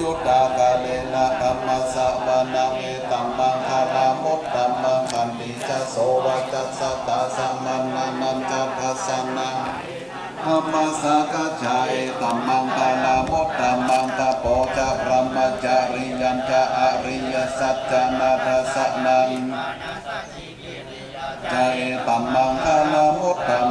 ยุตตากาเลนะธรรมสสะวานังเอตัมมังคารามุตตัมมังคันติจะโสวัจจสตตาสัมมันนานันจะทัสสนังธรรมสกจาเอตัมมังกาลามุตตัมมังกะโปจะพระมจาริยันจะอริยสัจจานาทัสสนังจาเอตัมมังกาลามุตตัม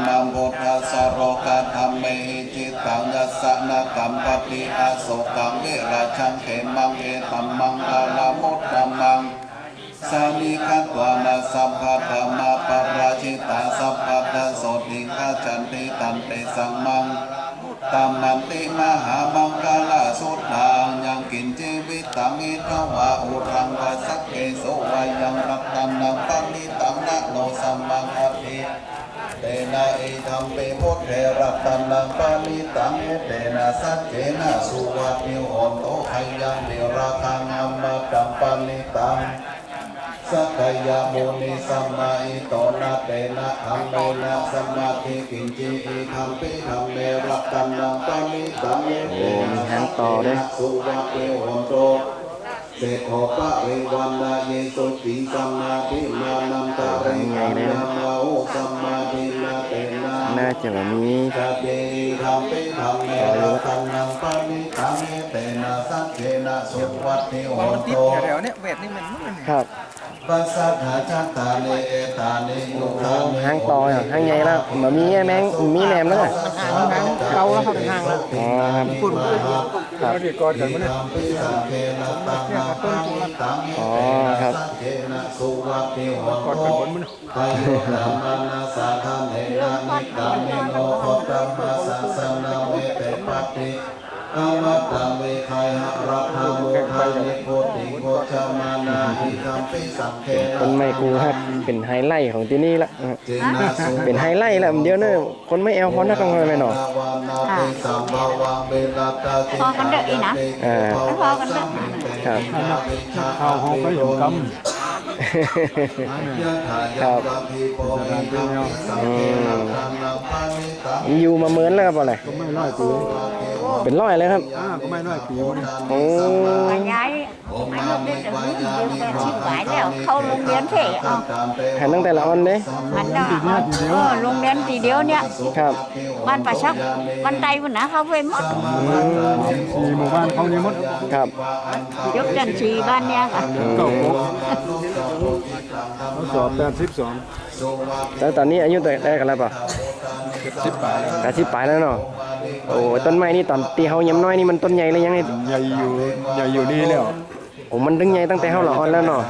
สนกัมปติอาโสกังเวราชังเขมังเอตัมมังกาลามุตตัมมังสามิคัตวานาสัพพะธรรมาปราชิตาสัพพะทะโสติฆาจันติตันเตสังมังตัมมันติมหามังกาลาสุทธังยังกินเจวิตังอิทวะอุรังวาสักเกโสวายังรั ตันนังปณิตังเอเตนะสัจเจนะสุวัติโหนโตขยังเนราคังอัมมาตัมปณิตังสักยามุนิสัมมาอิโตนะเตนะอัมเมนะสัมมาธิกินจีอิทัมปิธัมเมรักตันนังปานิตังเอเตนะหางต่อด้วยสุวัตเตโหนโต เตโอปะเรวันนาเยสุติสัมมาทิมานันตะเริกัมนามาโอสัมมาทิมาเตนะน่าจะแบบมีสัจเจธัมเปิธัมเมรักตันนังปะนิตังเอเตนาสัจเจนะสุวัตเตโหมันนติโตดแถวเนี้ยเวทนี่มันมันครับ ปัสสัทธาจัตตาเนเอตาเนยุคาเนหางต่ออะหางใหญ่แล้วแบบมีแมงมีแหนมแล้วอะห่างห่างเก่าแล้วครับห่างแล้วอ๋อครับคุณครับเดี๋ยวก่อนกันมันเนี่ยปิสังเกนะตังนาปังตังเออ๋อเตครันะบสัจเจนะสุวัตติโหก่อนโตกันบนมันไตโยธรรมานาสาธาเนนะนิกาเนโนโคตมัสสะนาเวเตปัตติอมตังเวคายหรัตถโมทานิโคติโกจามานาหิคัมปิสังเกนะต้นไม้กูครับเป็นไฮไลท์ของที่นี่ละอะเจนะสุเป็นไฮไลท์ละเดี๋ยวเนอะคนไม่แอลพอนักกันไปหน่อยพอกันเด้ออีนะอ่าพอกันเด้อครับข้าวหอมไปถึงกครับอืมอยู่มาเหมือนแล้วครับอะไรำไม่น้อยปี เป็นร้อยเลยครับอ่าก็ไม่น้อยปีมันโอ้ mà nhái anh không biết được hướng điều về chip vải leo khâu lông đến thể ờ หันตั้งแต่ละออนเด้ hắn đó ờ lông đến thì điếu nè ครับ ban bà sắc ban tay vừa nã khâu về mất สี่หมู่บ้านเขานี่หมดครับ trước trần trì ban nha cả เก่าโป๊ะเขาสอบแปดสิบสองแล้วตอนนี้อายุตัวได้กันแล้วเปล่าเจ็ดสิบแปดแล้วแปดสิบปลายแล้วเนาะ โอ้ต้นไม้นี่ตอนตีเฮายังน้อยนี่มันต้นใหญ่เลยยังไงใหญ่อยู่ใหญ่อยู่นี่แล้วโอ้มันถึงใหญ่ตั้งแต่เฮาละออนแล้วเนาะ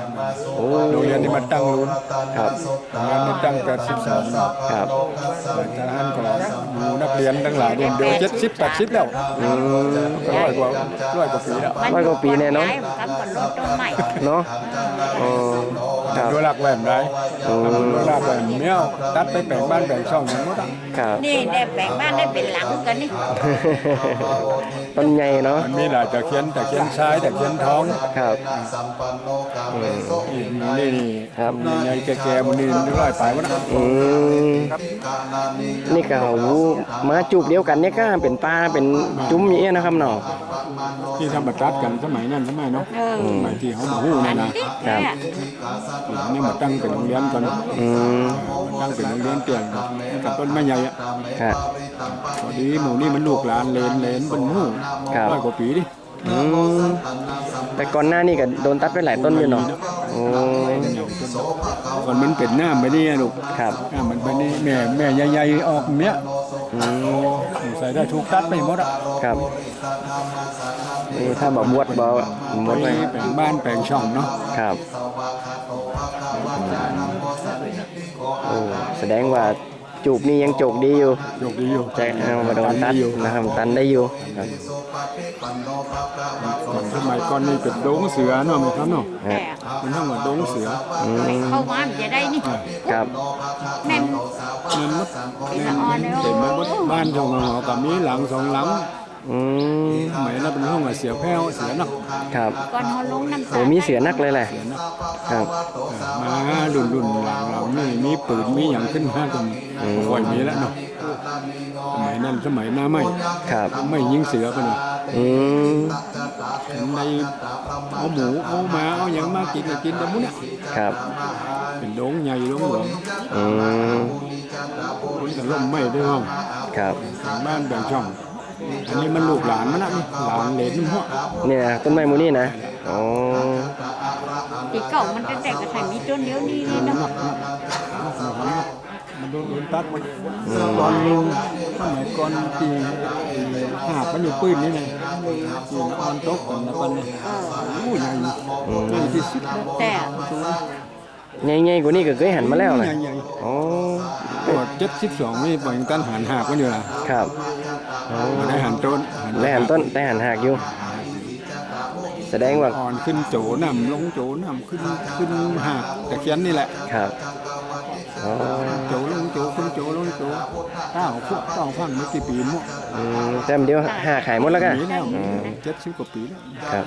โอ้โรงเรียนที่มันตั้งนู้นครับโรงเรียนนี่ตั้งแปดสิบสองครับทหารก็หมู่นักเรียนทั้งหลายเดี๋ยวเจ็ดสิบแปดสิบแล้วอืมก็ร้อยกว่าร้อยกว่าปีแล้วร้อยกว่าปีแน่เนอะ Nhái mà cắm còn lông trong mày เนาะอ๋อ ครับ ดูหลักแหวนไรอืม ดูหลักแหวนเนี้ยตัดไปแบ่งบ้านแบ่งช่องอย่างนู้นอะครับ đi để bẻ ban đây bị lắng cái đi ต้นใหญ่เนาะมันมีหลายตะเคียนตะเคียนซ้ายตะเคียนท้องครับนี่นี่ครับ นี่ไงแก่ๆมันนี่ร้อยปลายวะนะอืมนี่ก็หูมาจูบเดียวกันเนี่ยก็เป็นปลาเป็นจุ้มอย่างเงี้ยนะครับเนาะ ที่ทำบัตรตัดกันสมัยนั้นสมัยเนาะสมัยที่เขามาหู้นี่นะครับนี่มาตั้งเป็นโรงเรียนก่อนอืมตั้งเป็นโรงเรียนเตียงกับต้นไม้ใหญ่อะครับพอดีหมู่นี่มันลูกหลานเลนเลนเป็นหู้ครับ ร้อยกว่าปีดิอืมแต่ก่อนหน้านี่ก็โดนตัดไปหลายต้นอยู่เนาะโอ้ก่อนมันเป็นหน้าไปนี่ลูกครับหน้ามันไปนี่แม่แม่ใหญ่ๆออกเนี้ยอืมใส่ได้ถูกตัดไปหมดอะครับนี่ถ้าแบบบวชบ่บวชไปแปลงบ้านแปลงช่องเนาะครับ โอ้แสดงว่าจูบนี่ยังโจกดีอยู่โยกดีอยู่ใจเอามาโดนตัดนะครับตันได้อยู่ครับก่อนสมัยก่อนนี่เป็นโดงเสือเนาะไหมครับเนาะฮะมันต้องว่าโดงเสืออืม khâu ban về đây đi ครับ men เงินมัด thì là on เต็มไปหมด đấy บ้านช่องหอกับมีหลังสองหลัง อืมสมัยนั้นเป็นห้องอะเสียแพ้วเสียนักครับ con họ lông năm โอ้มีเสือนักเลยแหละ เสียนักครับ มารุ่นรุ่นหลังหลังนี่มีปืนมีอย่างขึ้นมากันค่อยมีแล้วเนาะสมัยนั้นสมัยหน้าไม่ครับ ไม่ยิงเสือไปเลยตอืม ในเอาหมูเอาหมาเอาอย่างมากินก็กินแต่หมุ้นอะครับ เป็นโดงใหญ่โดงหลวงอืม คนก็ล่มไม่ได้ห้องครับแบ่งบ้านแบ่งช่อง อันนี้มันลูกหลานมันนะนี่หลานเหลนมันหัวเนี่ยนะต้นไม้หมูนี่นะอ๋อที่เก่ามันตั้งแต่กระถางมีต้นเดียวนี่นี่มันเนาะหนักหนักหนักหนักมันโดนโดนตัดมันตอนลุงสมัยก่อนปีหาบมันอยู่ปืนนี่นะปีนอนตกกันแล้วกันเนี่ยโอ้ใหญ่ใหญ่ที่สุดแล้วแต่ใหญ่ๆกว่านี้ก็เคยหันมาแล้วนะใหญ่ใหญ่อ๋อตัวเจ็ดสิบสองนี่ปล่อยกันหันหากมันอยู่ล่ะครับอ๋อ ได้หันต้นและหันต้นแต่หันหักอยู่ แสดงว่าอ่อนขึ้นโจนำลงโจนำขึ้นขึ้นหากตะเคียนนี่แหละครับอ๋อโจลงโจขึ้นโจลงโจเก้าฟุตเก้าพันไม่กี่ปีมั้งอืมแต้มเดียวหาขายหมดแล้วกันปีแล้วอืมเจ็ดสิบกว่าปีแล้วครับ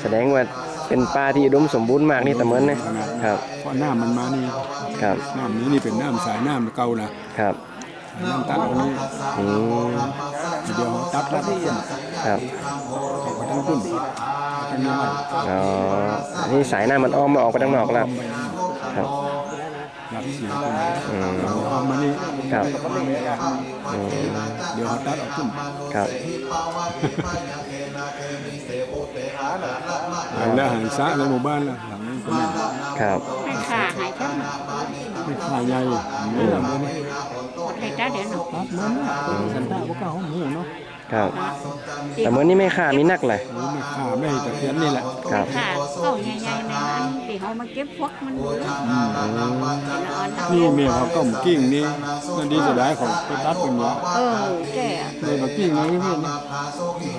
แสดงว่าเป็นปลาที่อุดมสมบูรณ์มากนี่ตะเมินนะครับเพราะน้ำมันมานี่ครับน้ำนี้นี่เป็นน้ำสายน้ำเก่านะครับ น้ำตัดเอานี่อืมเดี๋ยวตัดล้วที่ครับเขาก็ทั้งพุ่นทั้งนี้ไม่อ๋อนี่สายหน้ามันอ้อมมาออกไปด้านนอกแล้วครับรับเสียงคนอืมามานี่ครับเดี๋ยวตัดออกพุ่นครับหันแล้วหันซะในหมู่บ้านละหลังนี้ครับให้ขาหายช่างไม่ขาใหญ่นี่หละมัน ให้ตาเดี๋ยวหนูตัดมันนะสันตาพวกเขาหมูเนาะครับ แต่เมื่อนี้ไม่ค่ามีนักเลยโอ้ไม่ขาไม่ตะเคียนนี่แหละครับขาเก่าใหญ่ๆในนั้นที่เขามาเก็บพวกมันเลยอ่อนๆนี่เมียเขาก็หมูกิ้งนี่นั่นดีจะได้เขาไปตัดเป็นว่าเออแต่เลยบักกิ้งนี่พี่นี่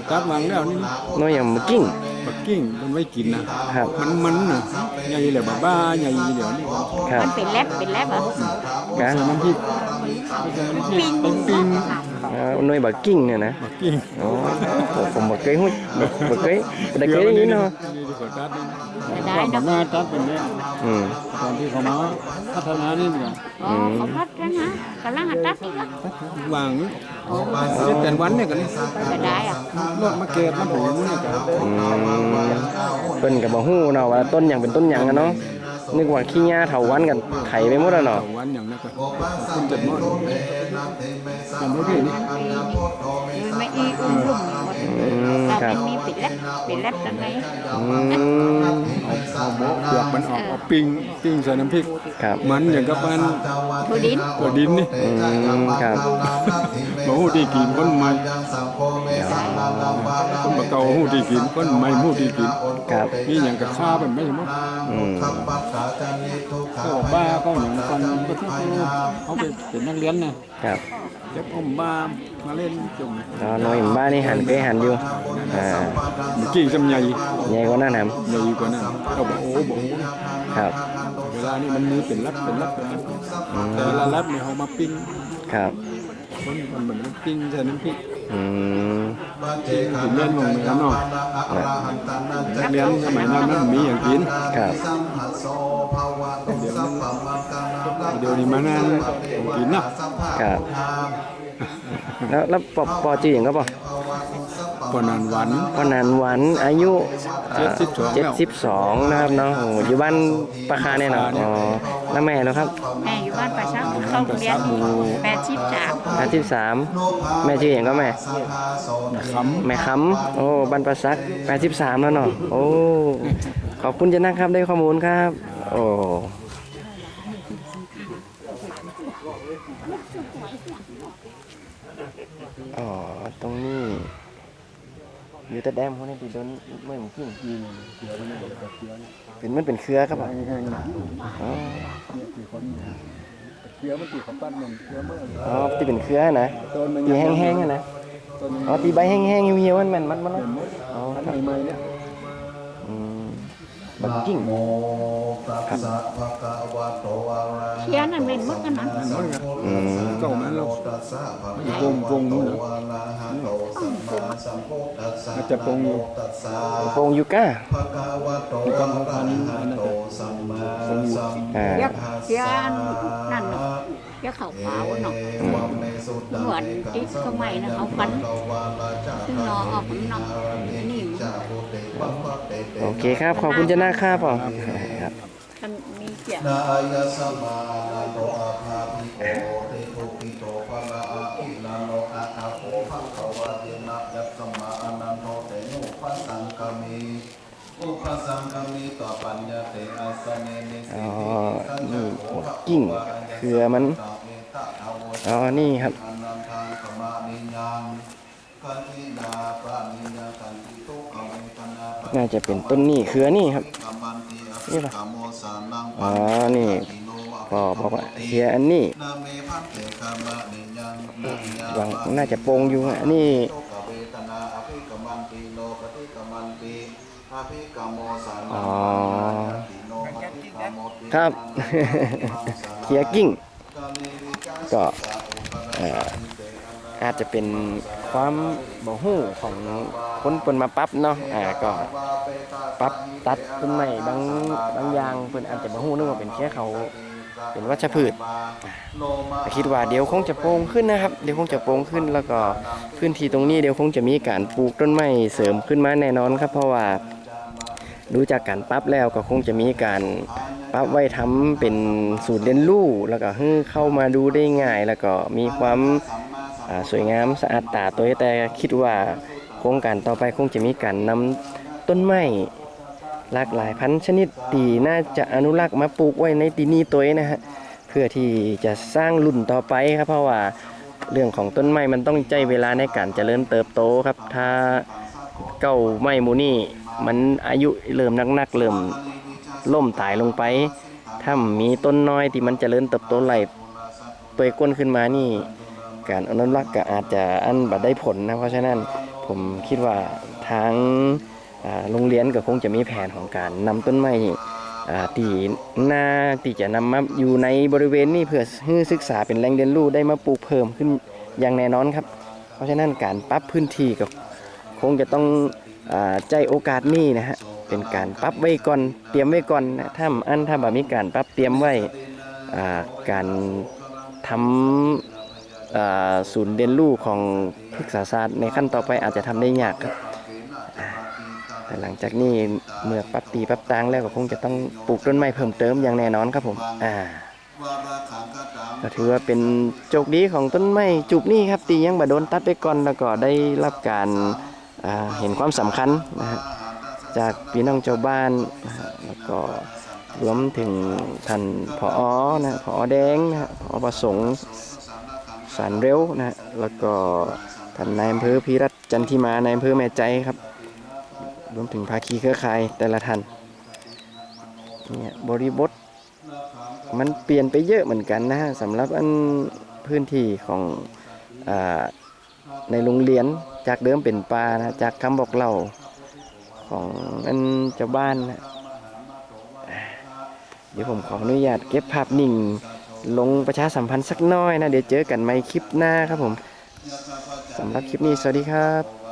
ตัดวางแล้วนี่น้อยอย่างมือกิ้ง บักกิ้งมันไว้กินนะครับ มันมันน่ะใหญ่เลยบ้าบ้าใหญ่เดี๋ยวนี้ครับมันเป็นแลบเป็นแลบเหรอะกะใส่น้ำพริกใส่น้ำพริก เป็นปิ้งอ๋อน้อยบักกิ้งเนี่ยนะบักกิ้งอ๋อผมผมบักเกยหุ้ยบักเกยแต่เกยอย่างนี้เนาะนี่ที่เขาตัดนี่ได้ก่อนเนาะห น้าตัดเป็นเนี่ยอืมตอนที่เขามาพัฒนานี่เนี่ยอ๋อเขาพัดกันนะกำลังหัดตัดนี่ก็วางนี่เจ็ดแปดวันเนี่ยกันนี่จะได้อะรถมาเก็บมาถูนี่กันอืมเปิ้นกับบ่ฮู้เนาะว่าต้นหยังเป็นต้นหยังอะเนาะนึกว่าขี้หญ้าเถาวันกันไถไปหมดแล้วเนาะต่อวันอย่างนั้นก็คุณจัดมอดจำได้พี่นี่ไม่อีอุ้มลุ่มหมดอืมเราครับเป็นมีปิดแลบปิดแลบยังไงอืมเอาโบะเปลือกมันออกเอาปิ้งปิ้งใส่น้ำพริกครับมันอย่างกับมันถั่วดินตัวดินนี่อืมครับบ่ฮู้ที่กินคนใหม่คนบ่เก่าฮู้ที่กินคนใหม่ฮู้ที่กินครับมีหยังก็ฆ่าเป็นไม่ใช่มั้งอืมก็บ้าก็หยังกันก็ทุกเขาไปเป็นนักเรียนนะครับเจ็บอมบ้ามาเล่นจุ่มอ๋อน้อยบ้านนี่หันเกยหันอยู่อ่าเมื่อกี้จำใหญ่ใหญ่กว่านั้นครับใหญ่กว่านั้นก็บอกโอ้บอกโอ้ครับเวลานี้มันมีเป็นรับเป็นรับเป็นรับแต่ละรับเนี่ยเขามาปิ้งครับมันมันเหมือนมันปิ้งใส่น้ำพริกอืมปิ้งถึงเล่นลงเลยเนาะนักเรียนสมัยนั้นมันมีอย่างกินครับ เดี๋ยวนี้มานานกินนะครับแล้วแล้วปอปอจืออย่างก็ปอพอนานหวันพอนันหวันอายุ72เจ็ดสิบสองนะครับเนาะโอ้อยู่บ้านปะคาเนี่ยเนาะอ๋อแล้วแม่แล้วครับแม่อยู่บ้านป่าช้างเข้าโรงเรียนแปดชิบสามอาทิตย์สามแม่ชื่ออย่างก็แม่คำแม่ค้ำโอ้บ้านประซักแปดสิบสามแล้วเนาะโอ้ขอบคุณเจะนะครับได้ข้อมูลครับ โอ้ อ๋อ ตรงนี้ อยู่แต่แดมเขาเนี่ยติดโดนเมื่อกี้เป็นมันเป็นเครือครับอะอ๋อเคี้ยวมันตีเขาปั้นมันเคี้ยวเมื่ออ๋อที่เป็นเครือนะต้นมันตีแห้งๆอะนะต้นอ๋อตีใบแห้งๆเหี่ยวๆมันมันมันมันเนาะอ๋ออันครับใหม่ๆเนี่ยอืม บักกิ้งเทียนนั่นเป็นมุกกันนะอืมเจ้ามันเราวงวงนู้นนะมันจะปงอยู่โปงยูก้ามีกำพันอันนั้นปงอยู่อ่าเทียนเทียนนั่นน่ะจะเขาขาวเนาะเหมือนติดสมัยนะเขาพันซึ่งนอออกน้ำนี่ โอเคครับ ขอบคุณเจ้าหน้าครับผมครับ มันมีเกี่ยวนายสมาโนอาภาพิโกเตโทปิโตภะละอาอินาโนอาอาโภภะคะวะเตนะยัสสมาอนันโตเตโนปัสสังกามิอุปสังกามิต่อปัญญาเตอาสเนนิสิอ๋อตินี่หัวกิ้งเครือมันตาเมตะทาวอ๋อ นี่ครับ อนันทังขมานิยังกันตินาปานิยังกันติโตกเวท นาปน่าจะเป็นต้นนี่เครือนี่ครับกามันติอนี่ภิปะกามโมสานังอ๋อนี่ก็บอกว่าเครืออันนี้นาเมพันเตกามะนิยังนิยังหวังน่าจะโปร่งอยู่ฮะอันนี้โตกเวทนาอภิกามันติโนปฏิกามันติอภิกามโมสานัอ๋งอติโนปฏิกามโมติครับเคลียร์กิ้งก็เอ่ออาจจะเป็น ความบ่ฮู้ของคนเปิ้นมาปรั๊บเนาะอ่าก็ปรั๊บตัดต้นไม้บางบางอย่างเพิ่นอาจจะบ่ฮู้นึกว่าเป็นแค่เขาเป็นวัชพืชคิดว่าเดี๋ยวคงจะโปร่งขึ้นนะครับ เดี๋ยวคงจะโปร่งขึ้นแล้วก็พื้นที่ตรงนี้เดี๋ยวคงจะมีการปลูกต้นไม้เสริมขึ้นมาแน่นอนครับ เพราะว่าดูจากการปรั๊บแล้วก็คงจะมีการปรั๊บไว้ทำเป็นสูตรเรียนรู้แล้วก็ให้เข้ามาดูได้ง่าย แล้วก็มีความ สวยงามสะอาดตาตัวแต่คิดว่าโครงการต่อไปคงจะมีการนำต้นไม้หลากหลายพันชนิดที่น่าจะอนุรักษ์มาปลูกไว้ในที่นี้ตัวนะฮะเพื่อที่จะสร้างรุ่นต่อไปครับเพราะว่าเรื่องของต้นไม้มันต้องใจเวลาในการเจริญเติบโตครับ ถ้าเก้าไม้มูนี่มันอายุเริ่มนักๆเริ่มล่มตายลงไป ถ้ามีต้นน้อยที่มันเจริญเติบโตไหลตัวก้นขึ้นมานี่ การอนุรักษ์ก็อาจจะอันบัดได้ผลนะ เพราะฉะนั้นผมคิดว่าทางโรงเรียนก็คงจะมีแผนของการนำต้นไม้อ่าที่น่าที่จะนำมาอยู่ในบริเวณนี้เพื่อให้ศึกษาเป็นแหล่งเรียนรู้ได้มาปลูกเพิ่มขึ้นอย่างแน่นอนครับ เพราะฉะนั้นการปรับพื้นที่ก็คงจะต้องอใจโอกาสนี้นะฮะเป็นการปรับไว้ก่อนเตรียมไว้ก่อนนะถ้าอันถ้าแบบมีการปรับเตรียมไว้การทำอ่า ศูนย์เรียนรู้ของพฤกษาศาสตร์ในขั้นต่อไปอาจจะทำได้ยากครับแต่หลังจากนี้เมื่อปรับตีปรับตางแล้วก็คงจะต้องปลูกต้นไม้เพิ่มเติมอย่างแน่นอนครับผมอ่าก็ถือว่าเป็นโจกดีของต้นไม้จุบนี่ครับตียังบ่โดนตัดไปก่อนแล้วก็ได้รับการเห็นความสำคัญนะฮะจากพี่น้องเจ้าบ้านแล้วก็รวมถึงท่านผอนะผอแดงนะฮะผอประสงค์ สารเร็วนะ แล้วก็ท่านนายอำเภอพีรัตจันทิมานายอำเภอแม่ใจครับ รวมถึงภาคีเครือข่ายแต่ละท่านเนี่ยบริบท มันเปลี่ยนไปเยอะเหมือนกันนะสำหรับอันพื้นที่ของอในโรงเรียนจากเดิมเป็นป่านะจากคำบอกเล่าของอันเจ้าบ้านนะเดี๋ยวผมขออนุญาตเก็บภาพนิ่ง ลงประชาสัมพันธ์สักน้อยนะ เดี๋ยวเจอกันใหม่คลิปหน้าครับผมสำหรับคลิปนี้สวัสดีครับ